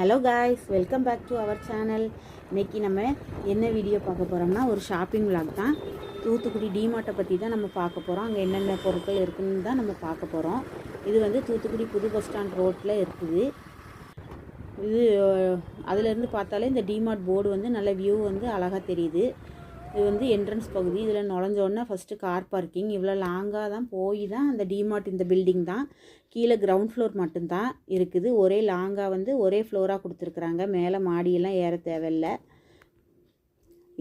Hello guys welcome back to our channel இன்னைக்கு நம்ம என்ன வீடியோ பார்க்க போகிறோம்னா ஒரு ஷாப்பிங் விளாக் தான். தூத்துக்குடி டிமார்ட்டை பற்றி தான் நம்ம பார்க்க போகிறோம் அங்கே என்னென்ன பொருட்கள் இருக்குன்னு தான் நம்ம பார்க்க போகிறோம் இது வந்து தூத்துக்குடி புது பஸ் ஸ்டாண்ட் ரோட்டில் இருக்குது. இது அதிலேருந்து பார்த்தாலே இந்த டிமார்ட் போர்டு வந்து நல்ல வியூ வந்து அழகாக தெரியுது. இது வந்து என்ட்ரன்ஸ் பகுதி. இதில் நுழைஞ்ச உடனே ஃபஸ்ட்டு கார் பார்க்கிங் இவ்வளோ லாங்காக தான் போய் தான் அந்த டிமார்ட் இந்த பில்டிங் தான். கீழே கிரவுண்ட் ஃப்ளோர் மட்டும்தான் இருக்குது. ஒரே லாங்காக வந்து ஒரே ஃப்ளோராக கொடுத்துருக்குறாங்க. மேலே மாடியெல்லாம் ஏற தேவையில்ல.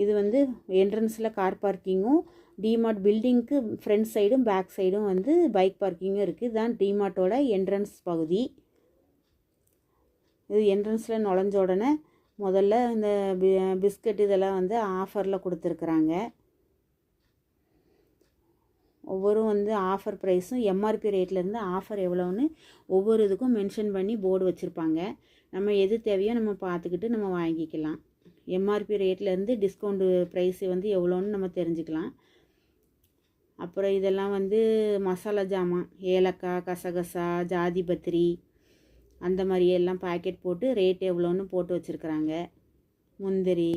இது வந்து என்ட்ரன்ஸில் கார் பார்க்கிங்கும் டிமார்ட் பில்டிங்க்கு ஃப்ரண்ட் சைடும் பேக் சைடும் வந்து பைக் பார்க்கிங்கும் இருக்குது இதுதான் டிமார்ட்டோட என்ட்ரன்ஸ் பகுதி. இது என்ட்ரன்ஸில் நுழைஞ்ச உடனே முதல்ல இந்த பி பிஸ்கட் இதெல்லாம் வந்து ஆஃபரில் கொடுத்துருக்குறாங்க. ஒவ்வொரு வந்து ஆஃபர் ப்ரைஸும் எம்ஆர்பி ரேட்லேருந்து ஆஃபர் எவ்வளோன்னு ஒவ்வொரு இதுக்கும் மென்ஷன் பண்ணி போர்டு வச்சுருப்பாங்க. நம்ம எது தேவையோ நம்ம பார்த்துக்கிட்டு நம்ம வாங்கிக்கலாம். எம்ஆர்பி ரேட்லேருந்து டிஸ்கவுண்ட் ப்ரைஸ் வந்து எவ்வளோன்னு நம்ம தெரிஞ்சுக்கலாம். அப்புறம் இதெல்லாம் வந்து மசாலா ஜாமான் ஏலக்காய் கசகசா ஜாதி பத்திரி அந்த மாதிரி எல்லாம் பாக்கெட் போட்டு ரேட் எவ்வளோன்னு போட்டு வச்சுருக்குறாங்க. முந்திரி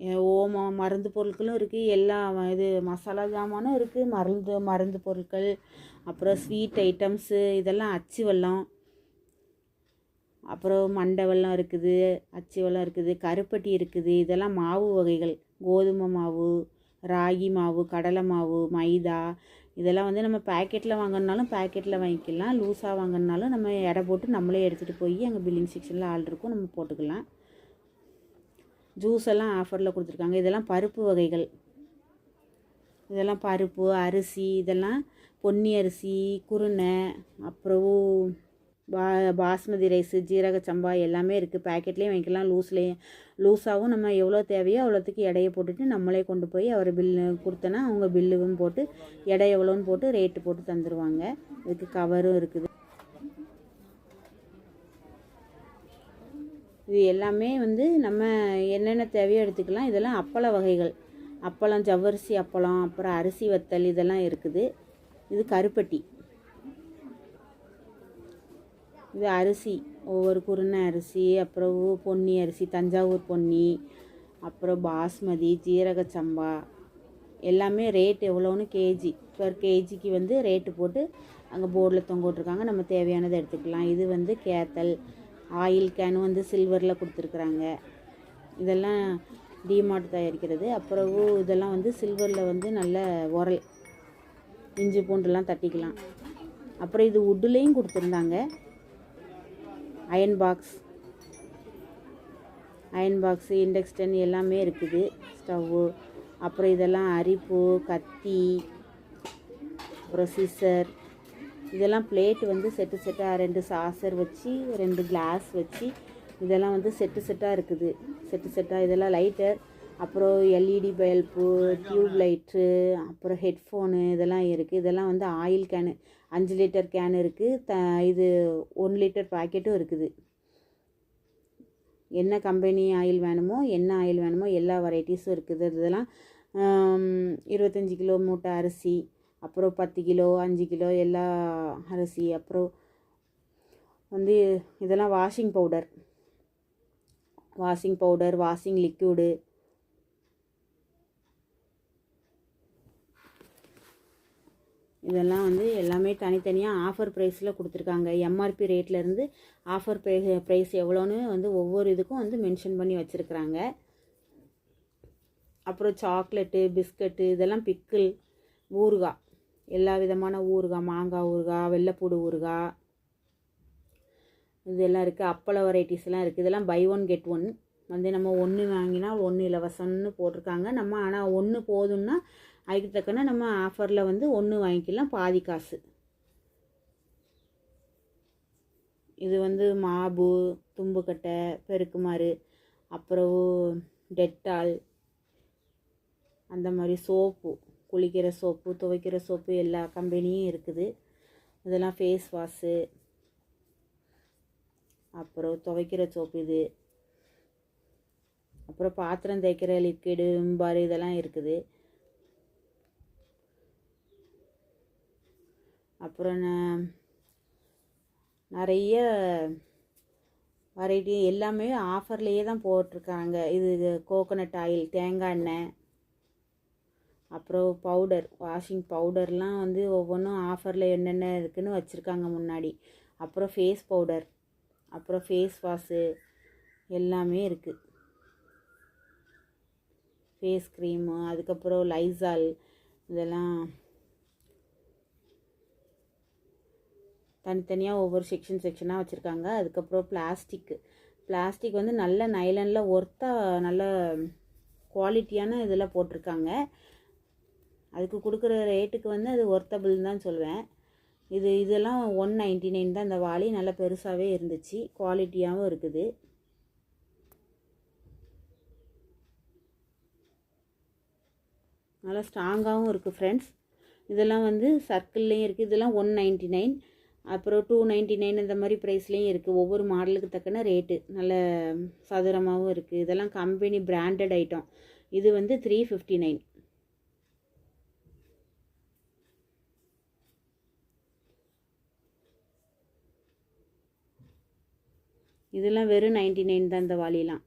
எ- ஓமம் மருந்து பொருட்களும் இருக்குது எல்லா இது மசாலா ஜாமானும் இருக்குது மருந்து மருந்து பொருட்கள் அப்புறம் ஸ்வீட் ஐட்டம்ஸு இதெல்லாம் அச்சு வெல்லம். அப்புறம் மண்டை வெல்லம் இருக்குது அச்சு வெல்லம் இருக்குது கருப்பட்டி இருக்குது. இதெல்லாம் மாவு வகைகள். கோதுமை மாவு ராகி மாவு கடலை மாவு மைதா. இதெல்லாம் வந்து நம்ம பேக்கெட்டில் வாங்கினாலும் பேக்கெட்டில் வாங்கிக்கலாம். லூஸாக வாங்கினாலும் நம்ம எடை போட்டு நம்மளே எடுத்துகிட்டு போய் அங்கே பில்லிங் செக்ஷனில் ஆள் இருக்கும். நம்ம போட்டுக்கலாம். ஜூஸ் எல்லாம் ஆஃபரில் கொடுத்துருக்காங்க. இதெல்லாம் பருப்பு வகைகள். இதெல்லாம் பருப்பு அரிசி இதெல்லாம் பொன்னி அரிசி குருணை அப்புறம் பா பாஸ்மதி ரைஸு ஜீரக சம்பா எல்லாமே இருக்குது பேக்கெட்லேயும் வாங்கிக்கலாம். லூஸ்லேயும் லூஸாகவும் நம்ம எவ்வளோ தேவையோ அவ்வளோத்துக்கு எடையை போட்டுட்டு நம்மளே கொண்டு போய் அவர் பில்லு கொடுத்தனா அவங்க பில்லுவும் போட்டு எடை எவ்வளோன்னு போட்டு ரேட்டு போட்டு தந்துடுவாங்க இதுக்கு கவரும் இருக்குது. இது எல்லாமே வந்து நம்ம என்னென்ன தேவையோ எடுத்துக்கலாம். இதெல்லாம் அப்பள வகைகள். அப்பளம் ஜவ்வரிசி அப்பளம் அப்புறம் அரிசி வத்தல் இதெல்லாம் இருக்குது. இது கருப்பட்டி. இது அரிசி. ஒவ்வொரு குருணை அரிசி அப்புறம் பொன்னி அரிசி தஞ்சாவூர் பொன்னி அப்புறம் பாஸ்மதி ஜீரக சம்பா. எல்லாமே ரேட் எவ்வளோன்னு கேஜி பர் கேஜிக்கு வந்து ரேட்டு போட்டு அங்கே போர்டில் தொங்க விட்ருக்காங்க நம்ம தேவையானதை எடுத்துக்கலாம். இது வந்து கேத்தல் ஆயில் கேன் வந்து சில்வரில் கொடுத்துருக்குறாங்க. இதெல்லாம் டிமார்ட் தயாரிக்கிறது. அப்புறவு இதெல்லாம் வந்து சில்வரில் வந்து நல்ல உரல். இஞ்சி பூண்டுலாம் தட்டிக்கலாம். அப்புறம் இது வுட்டுலேயும் கொடுத்துருந்தாங்க. Iron box iron box induction எல்லாமே இருக்குது. ஸ்டவ்வு அப்புறம் இதெல்லாம் அரிப்பு கத்தி அப்புறம் சிசர் இதெல்லாம் பிளேட் வந்து செட்டு செட்டாக ரெண்டு சாசர் வச்சு ரெண்டு கிளாஸ் வச்சு இதெல்லாம் வந்து செட்டு செட்டாக இருக்குது. செட்டு செட்டாக இதெல்லாம் லைட்டர் அப்புறம் எல்இடி பல்பு டியூப் லைட்டு அப்புறம் ஹெட்ஃபோனு இதெல்லாம் இருக்குது இதெல்லாம் வந்து ஆயில் கேனு அஞ்சு லிட்டர் கேன் இருக்குது த இது ஒன் லிட்டர் பாக்கெட்டும் இருக்குது. என்ன கம்பெனி ஆயில் வேணுமோ என்ன ஆயில் வேணுமோ எல்லா வெரைட்டிஸும் இருக்குது. இதெல்லாம் இருபத்தஞ்சி கிலோ மூட்டை அரிசி அப்புறம் பத்து கிலோ அஞ்சு கிலோ எல்லா அரிசி அப்புறம் வந்து இதெல்லாம் washing powder washing powder washing liquid இதெல்லாம் வந்து எல்லாமே தனித்தனியாக ஆஃபர் ப்ரைஸில் கொடுத்துருக்காங்க. எம்ஆர்பி ரேட்லேருந்து ஆஃபர் ப்ரைஸ் ப்ரைஸ் எவ்வளோன்னு வந்து ஒவ்வொரு இதுக்கும் வந்து மென்ஷன் பண்ணி வச்சுருக்குறாங்க. அப்புறம் சாக்லேட்டு பிஸ்கட்டு இதெல்லாம் பிக்கிள் ஊறுகாய். எல்லா விதமான ஊறுகாய் மாங்காய் ஊறுகாய் வெள்ளைப்பூடு ஊறுகாய் இதெல்லாம் இருக்குது அப்பள வெரைட்டிஸ்லாம் இருக்குது இதெல்லாம் பை ஒன் கெட் ஒன் வந்து நம்ம ஒன்று வாங்கினா ஒன்று இலவசம்னு போட்டிருக்காங்க. நம்ம ஆனால் ஒன்று போதும்னா அதுக்கு தக்கன நம்ம ஆஃபரில் வந்து ஒன்று வாங்கிக்கலாம். பாதி காசு. இது வந்து மாபு தும்புக்கட்டை பெருக்குமாறு அப்புறம் டெட்டால் அந்த மாதிரி சோப்பு. குளிக்கிற சோப்பு துவைக்கிற சோப்பு எல்லா கம்பெனியும் இருக்குது. இதெல்லாம் ஃபேஸ் வாஷு அப்புறம் துவைக்கிற சோப்பு இது. அப்புறம் பாத்திரம் தேய்க்கிற லிக்விடு விம்பார் இதெல்லாம் இருக்குது. அப்புறம் நான் நிறைய வெரைட்டி எல்லாமே ஆஃபர்லேயே தான் போட்டிருக்காங்க. இது கோகோனட் ஆயில் தேங்காய் எண்ணெய். அப்புறம் பவுடர் வாஷிங் பவுடர்லாம் வந்து ஒவ்வொன்றும் ஆஃபரில் என்னென்ன இருக்குதுன்னு வச்சுருக்காங்க முன்னாடி. அப்புறம் ஃபேஸ் பவுடர் அப்புறம் ஃபேஸ் வாஷு எல்லாமே இருக்குது ஃபேஸ் க்ரீமு அதுக்கப்புறம் லைசால் இதெல்லாம் தனித்தனியாக ஒவ்வொரு செக்ஷன் செக்ஷனாக வச்சுருக்காங்க. அதுக்கப்புறம் பிளாஸ்டிக்கு பிளாஸ்டிக் வந்து நல்ல நைலனில் ஒர்த்தாக நல்ல குவாலிட்டியான இதில் போட்டிருக்காங்க. அதுக்கு கொடுக்குற ரேட்டுக்கு வந்து அது ஒர்த்தபிள் தான் சொல்லுவேன் இது இதெல்லாம் ஒன் நைன்டி நைன் தான். இந்த வாளி நல்லா பெருசாகவே இருந்துச்சு. குவாலிட்டியாகவும் இருக்குது. நல்லா ஸ்ட்ராங்காகவும் இருக்குது ஃப்ரெண்ட்ஸ் இதெல்லாம் வந்து சர்க்கிள்லேயும் இருக்குது இதெல்லாம் ஒன் நைன்டி நைன் அப்புறம் டூ நைன்ட்டி நைன் இந்த மாதிரி ப்ரைஸ்லேயும் இருக்குது ஒவ்வொரு மாடலுக்கு தக்கன ரேட்டு நல்ல சதுரமாகவும் இருக்குது இதெல்லாம் கம்பெனி பிராண்டட் ஐட்டம் இது வந்து த்ரீ ஃபிஃப்டி நைன் இதெல்லாம் வெறும் நைன்டி நைன் தான் இந்த வாளிலாம்.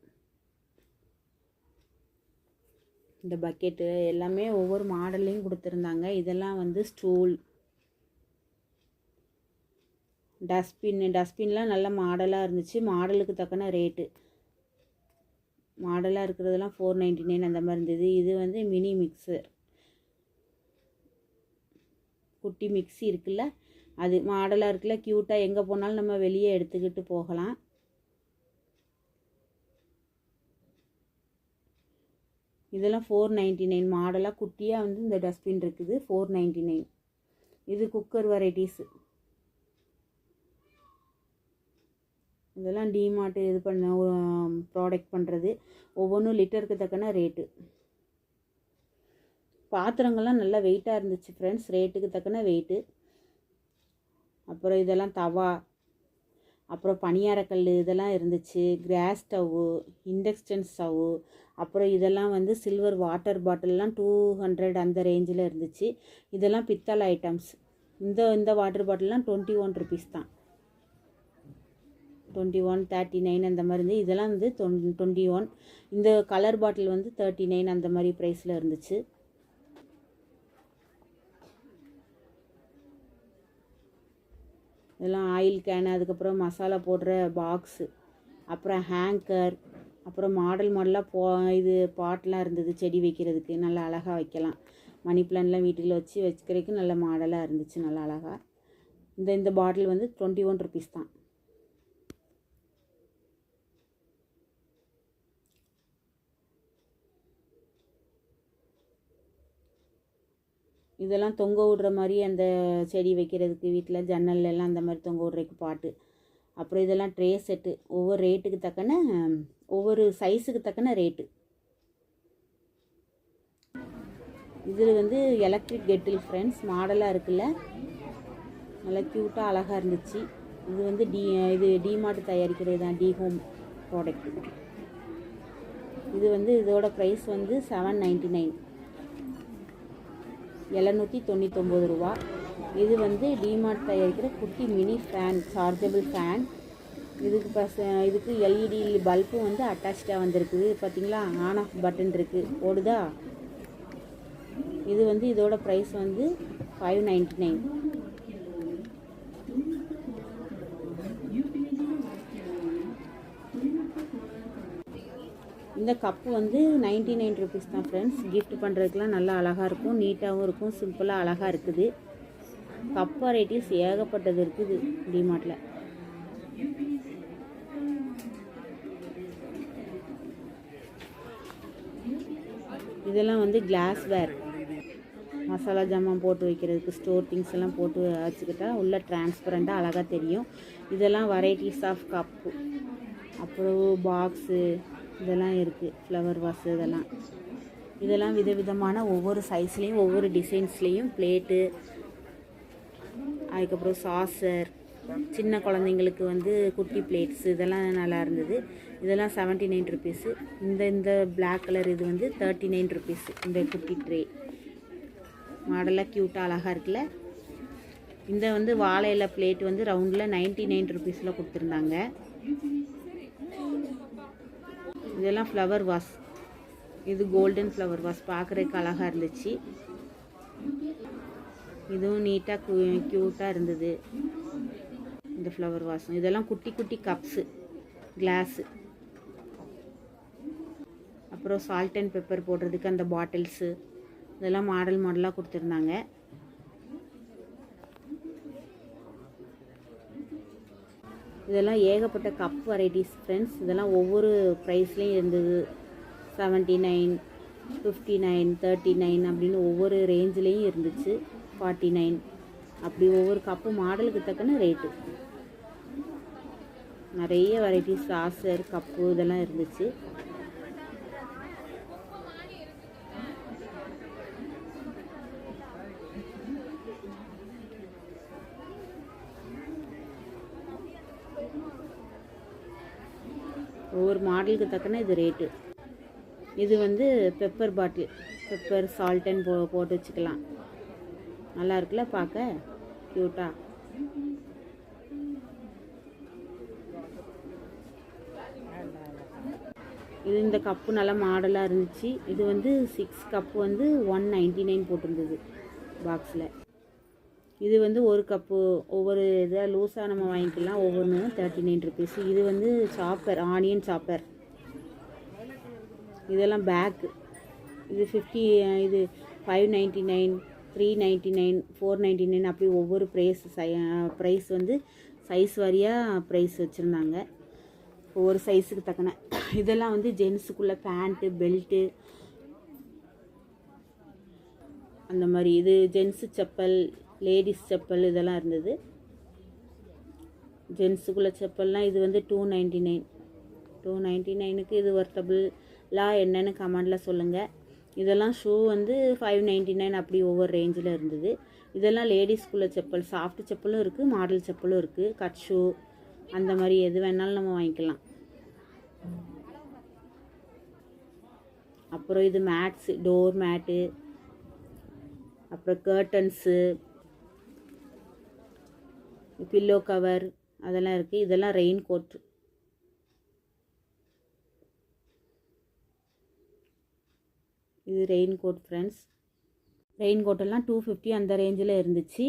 இந்த பக்கெட்டு எல்லாமே ஒவ்வொரு மாடல்லையும் கொடுத்துருந்தாங்க. இதெல்லாம் வந்து ஸ்டூல் டஸ்ட்பின்னு டஸ்ட்பின்லாம் நல்ல மாடலாக இருந்துச்சு. மாடலுக்கு தக்கன ரேட்டு மாடலாக இருக்கிறதெல்லாம் ஃபோர் நைன்டி நைன் அந்த மாதிரி இருந்தது. இது வந்து மினி மிக்சர் குட்டி மிக்ஸி இருக்குல்ல? அது மாடலாக இருக்குல்ல? க்யூட்டாக எங்கே போனாலும் நம்ம வெளியே எடுத்துக்கிட்டு போகலாம். இதெல்லாம் ஃபோர் நைன்ட்டி நைன் மாடலாக குட்டியாக வந்து இந்த டஸ்ட்பின் இருக்குது ஃபோர் நைன்ட்டி நைன் இது குக்கர் வெரைட்டிஸு இதெல்லாம் டிமார்ட்டு இது பண்ண ப்ராடக்ட் பண்ணுறது ஒவ்வொன்றும் லிட்டருக்கு தக்கன ரேட்டு பாத்திரங்கள்லாம் நல்லா வெயிட்டாக இருந்துச்சு ஃப்ரெண்ட்ஸ் ரேட்டுக்கு தக்கன வெயிட்டு அப்புறம் இதெல்லாம் தவா. அப்புறம் பணியாரக்கல் இதெல்லாம் இருந்துச்சு. கிராஸ் ஸ்டவ்வு இண்டக்ஷன் ஸ்டவ்வு அப்புறம் இதெல்லாம் வந்து சில்வர் வாட்டர் பாட்டில்லாம் டூ ஹண்ட்ரட் அந்த ரேஞ்சில் இருந்துச்சு. இதெல்லாம் பித்தளை ஐட்டம்ஸ் இந்த இந்த வாட்டர் பாட்டில்லாம் டுவெண்ட்டி ஒன் ருபீஸ் தான். டுவெண்ட்டி ஒன் தேர்ட்டி நைன் அந்த மாதிரி இருந்து இதெல்லாம் வந்து டுவெண்ட்டி ஒன் இந்த கலர் பாட்டில் வந்து தேர்ட்டி நைன் அந்த மாதிரி ப்ரைஸில் இருந்துச்சு. இதெல்லாம் ஆயில் கேனு அதுக்கப்புறம் மசாலா போடுற பாக்ஸு அப்புறம் ஹேங்கர் அப்புறம் மாடல் மாடலாக போ இது பாட்டெலாம் இருந்தது செடி வைக்கிறதுக்கு நல்லா அழகாக வைக்கலாம். மணி பிளான்லாம் வீட்டில் வச்சு வச்சுக்கிறதுக்கு நல்ல மாடலாக இருந்துச்சு நல்லா அழகாக இந்த இந்த பாட்டில் வந்து டுவெண்ட்டி ஒன் ருபீஸ் தான். இதெல்லாம் தொங்க விடுற மாதிரி அந்த செடி வைக்கிறதுக்கு வீட்டில் ஜன்னல்லாம் அந்த மாதிரி தொங்க விடுறதுக்கு பாட்டு. அப்புறம் இதெல்லாம் ட்ரே செட்டு. ஒவ்வொரு ரேட்டுக்கு தக்கன ஒவ்வொரு சைஸுக்கு தக்கன ரேட்டு. இதில் வந்து எலக்ட்ரிக் கெட்டில் ஃப்ரெண்ட்ஸ் மாடலாக இருக்குல்ல. நல்லா க்யூட்டாக அழகாக இருந்துச்சு. இது வந்து டி இது டிமார்ட் தயாரிக்கிறது தான் டி ஹோம் ப்ராடக்ட் இது வந்து இதோட ப்ரைஸ் வந்து செவன் நைன்டி நைன் எழுநூற்றி தொண்ணூத்தொம்பது ரூபா. இது வந்து டிமார்ட் தயாரிக்கிற குட்டி மினி ஃபேன் சார்ஜபிள் ஃபேன். இதுக்கு பச இதுக்கு எல்இடி பல்பும் வந்து அட்டாச்சாக வந்திருக்குது. பார்த்தீங்களா ஆன் ஆஃப் பட்டன் இருக்குது ஓடுதா? இது வந்து இதோட ப்ரைஸ் வந்து ஃபைவ் நைன்டி நைன் இந்த கப்பு வந்து நைன்டி நைன் ருபீஸ் தான் ஃப்ரெண்ட்ஸ் கிஃப்ட் பண்ணுறதுக்குலாம் நல்லா அழகாக இருக்கும். நீட்டாகவும் இருக்கும். சிம்பிளாக அழகாக இருக்குது. கப் வெரைட்டிஸ் ஏகப்பட்டது இருக்குது டிமார்ட்டில் இதெல்லாம் வந்து கிளாஸ் வேர் மசாலா ஜாமான் போட்டு வைக்கிறதுக்கு ஸ்டோர் திங்ஸ் எல்லாம் போட்டு வச்சுக்கிட்டா உள்ள டிரான்ஸ்பரண்ட்டாக அழகாக தெரியும். இதெல்லாம் வெரைட்டிஸ் ஆஃப் கப்பு அப்புறம் பாக்ஸு இதெல்லாம் இருக்குது ஃப்ளவர் வாஸ் இதெல்லாம். இதெல்லாம் விதவிதமான ஒவ்வொரு சைஸ்லேயும் ஒவ்வொரு டிசைன்ஸ்லேயும் பிளேட்டு அதுக்கப்புறம் சாசர் சின்ன குழந்தைங்களுக்கு வந்து குட்டி பிளேட்ஸ் இதெல்லாம் நல்லா இருந்தது. இதெல்லாம் செவன்ட்டி நைன் ருபீஸு இந்த இந்த பிளாக் கலர் இது வந்து தேர்ட்டி நைன் ருபீஸ் இந்த குட்டி ட்ரே மாடலாக க்யூட்டாக அழகாக இருக்குல்ல. இந்த வந்து வாழை பிளேட் வந்து ரவுண்டில் நைன்ட்டி நைன் ருபீஸில் கொடுத்துருந்தாங்க. இதெல்லாம் ஃப்ளவர் வாஸ் இது கோல்டன் ஃப்ளவர் வாஸ் பார்க்குறதுக்கு அழகாக இருந்துச்சு. இதுவும் நீட்டாக க்யூட்டாக இருந்தது. இந்த ஃப்ளவர் வாசம் இதெல்லாம் குட்டி குட்டி கப்ஸு கிளாஸு அப்புறம் சால்ட் அண்ட் பெப்பர் போடுறதுக்கு அந்த பாட்டில்ஸு இதெல்லாம் மாடல் மாடலாக கொடுத்துருந்தாங்க. இதெல்லாம் ஏகப்பட்ட கப் வெரைட்டிஸ் ஃப்ரெண்ட்ஸ் இதெல்லாம் ஒவ்வொரு ப்ரைஸ்லேயும் இருந்தது. Seventy nine fifty nine thirty nine அப்படின்னு ஒவ்வொரு ரேஞ்சிலையும் இருந்துச்சு. ஃபார்ட்டி நைன் அப்படி ஒவ்வொரு கப்பு மாடலுக்கு தக்கன ரேட்டு நிறைய வெரைட்டிஸ் சாசர் கப்பு இதெல்லாம் இருந்துச்சு. ஒவ்வொரு மாடலுக்கு தக்கன இது ரேட்டு இது வந்து பெப்பர் பாட்டில் பெப்பர் சால்ட்டன் போ போட்டு வச்சுக்கலாம். நல்லா இருக்குல்ல பார்க்க? க்யூட்டா இது இந்த கப்பு நல்லா மாடலாக இருந்துச்சு. இது வந்து சிக்ஸ் கப்பு வந்து ஒன் நைன்டி நைன் போட்டிருந்தது பாக்ஸில் இது வந்து ஒரு கப்பு ஒவ்வொரு இதாக லூஸாக நம்ம வாங்கிக்கலாம். ஒவ்வொன்றும் தேர்ட்டி நைன் ருபீஸ் இது வந்து சாப்பர் ஆனியன் சாப்பர் இதெல்லாம் பேக்கு இது ஃபிஃப்டி இது five ninety nine three ninety nine four ninety nine அப்படி ஒவ்வொரு ப்ரைஸ் சை ப்ரைஸ் வந்து சைஸ் வாரியாக ப்ரைஸ் வச்சுருந்தாங்க. ஒவ்வொரு சைஸுக்கு தக்கன. இதெல்லாம் வந்து ஜென்ஸுக்குள்ள பேண்ட்டு பெல்ட்டு அந்த மாதிரி இது ஜென்ஸு செப்பல் லேடிஸ் செப்பல் இதெல்லாம் இருந்தது. ஜென்ஸுக்குள்ள செப்பல்லாம் இது வந்து two ninety nine two ninety நைனுக்கு இது ஒர்த்தபிளாக என்னென்னு கமெண்டில் சொல்லுங்கள் இதெல்லாம் ஷூ வந்து ஃபைவ் நைன்ட்டி நைன் அப்படி ஒவ்வொரு ரேஞ்சில் இருந்தது. இதெல்லாம் லேடிஸ்குள்ள செப்பல் சாஃப்ட் செப்பலும் இருக்குது மாடல் செப்பலும் இருக்குது கட் ஷூ அந்த மாதிரி எது வேணாலும் நம்ம வாங்கிக்கலாம். அப்புறம் இது மேட்ஸு டோர் மேட்டு அப்புறம் கர்டன்ஸு பில்லோ கவர் அதெல்லாம் இருக்குது இதெல்லாம் ரெயின் கோட் இது ரெயின் கோட் ஃப்ரெண்ட்ஸ் ரெயின் கோட்டெல்லாம் டூ ஃபிஃப்டி அந்த ரேஞ்சில் இருந்துச்சு.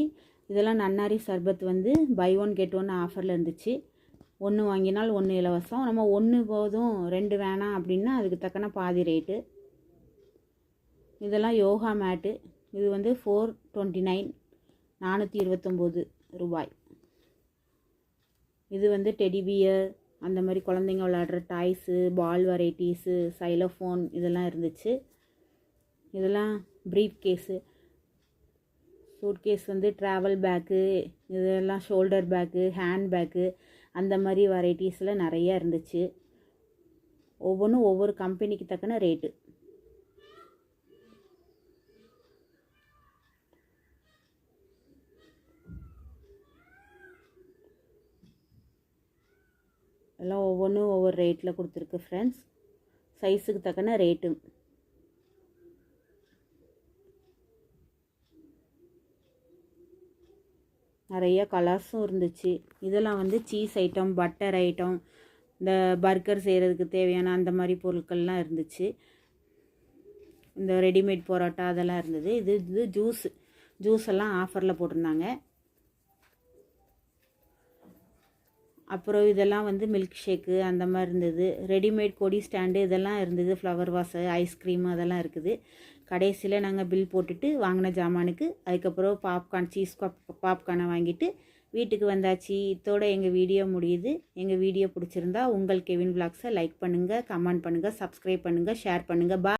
இதெல்லாம் நன்னாரி சர்பத் வந்து பை ஒன் கெட் ஒன் ஆஃபரில் இருந்துச்சு. ஒன்று வாங்கினால் ஒன்று இலவசம். நம்ம ஒன்று போதும் ரெண்டு வேணாம் அப்படின்னா அதுக்கு தக்கன பாதி ரேட்டு இதெல்லாம் யோகா மேட்டு. இது வந்து ஃபோர் டுவெண்ட்டி நைன் நானூற்றி இருபத்தொம்போது ரூபாய். இது வந்து டெடிபியர் அந்த மாதிரி குழந்தைங்க விளையாடுற டாய்ஸு பால் வெரைட்டிஸு சைலோஃபோன் இதெல்லாம் இருந்துச்சு. இதெல்லாம் ப்ரீஃப் கேஸு சூட் கேஸ் வந்து ட்ராவல் பேக்கு இதெல்லாம் ஷோல்டர் பேக்கு ஹேண்ட் பேக்கு அந்த மாதிரி வெரைட்டிஸில் நிறைய இருந்துச்சு. ஒவ்வொன்றும் ஒவ்வொரு கம்பெனிக்கு தக்கன ரேட்டு எல்லாம் ஒவ்வொன்றும் ஒவ்வொரு ரேட்டில் கொடுத்துருக்கு ஃப்ரெண்ட்ஸ் சைஸுக்கு தக்கன ரேட்டு நிறைய கலர்ஸும் இருந்துச்சு. இதெல்லாம் வந்து சீஸ் ஐட்டம் பட்டர் ஐட்டம் இந்த பர்கர் செய்கிறதுக்கு தேவையான அந்த மாதிரி பொருட்கள்லாம் இருந்துச்சு. இந்த ரெடிமேட் பரோட்டா அதெல்லாம் இருந்தது. இது இது ஜூஸ் ஜூஸ் எல்லாம் ஆஃபரில் போட்டிருந்தாங்க. அப்புறம் இதெல்லாம் வந்து மில்க் ஷேக்கு அந்த மாதிரி இருந்தது. ரெடிமேட் கொடி ஸ்டாண்டு இதெல்லாம் இருந்தது. ஃப்ளவர் வாஷு ஐஸ்கிரீம் அதெல்லாம் இருக்குது. கடைசியில் நாங்கள் பில் போட்டுட்டு வாங்கின ஜாமானுக்கு அதுக்கப்புறம் பாப்கார்ன் சீஸ் பாப்கார்னை வாங்கிட்டு வீட்டுக்கு வந்தாச்சு. இதோட எங்கள் வீடியோ முடியுது. எங்கள் வீடியோ பிடிச்சிருந்தா உங்கள் கெவின் பிளாக்ஸை லைக் பண்ணுங்கள் கமெண்ட் பண்ணுங்கள் சப்ஸ்கிரைப் பண்ணுங்கள் ஷேர் பண்ணுங்கள் பா